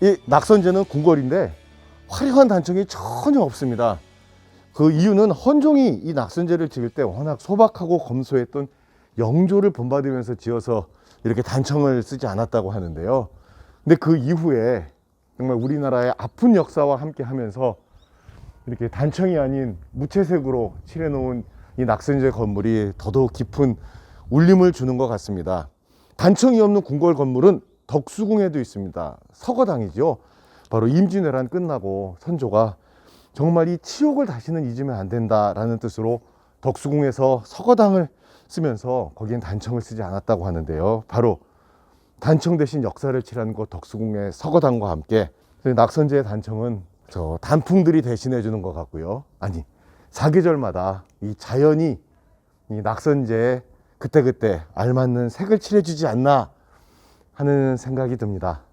이 낙선제는 궁궐인데 화려한 단청이 전혀 없습니다. 그 이유는 헌종이 이 낙선제를 지을 때 워낙 소박하고 검소했던 영조를 본받으면서 지어서 이렇게 단청을 쓰지 않았다고 하는데요. 근데 그 이후에 정말 우리나라의 아픈 역사와 함께 하면서 이렇게 단청이 아닌 무채색으로 칠해놓은 이 낙선제 건물이 더더욱 깊은 울림을 주는 것 같습니다. 단청이 없는 궁궐 건물은 덕수궁에도 있습니다. 서거당이죠. 바로 임진왜란 끝나고 선조가 정말 이 치욕을 다시는 잊으면 안 된다라는 뜻으로 덕수궁에서 서거당을 쓰면서 거기엔 단청을 쓰지 않았다고 하는데요. 바로 단청 대신 역사를 칠한 곳 덕수궁의 서거당과 함께 낙선제의 단청은 저 단풍들이 대신해 주는 것 같고요. 아니 사계절마다 이 자연이 이 낙선제에 그때그때 알맞는 색을 칠해주지 않나 하는 생각이 듭니다.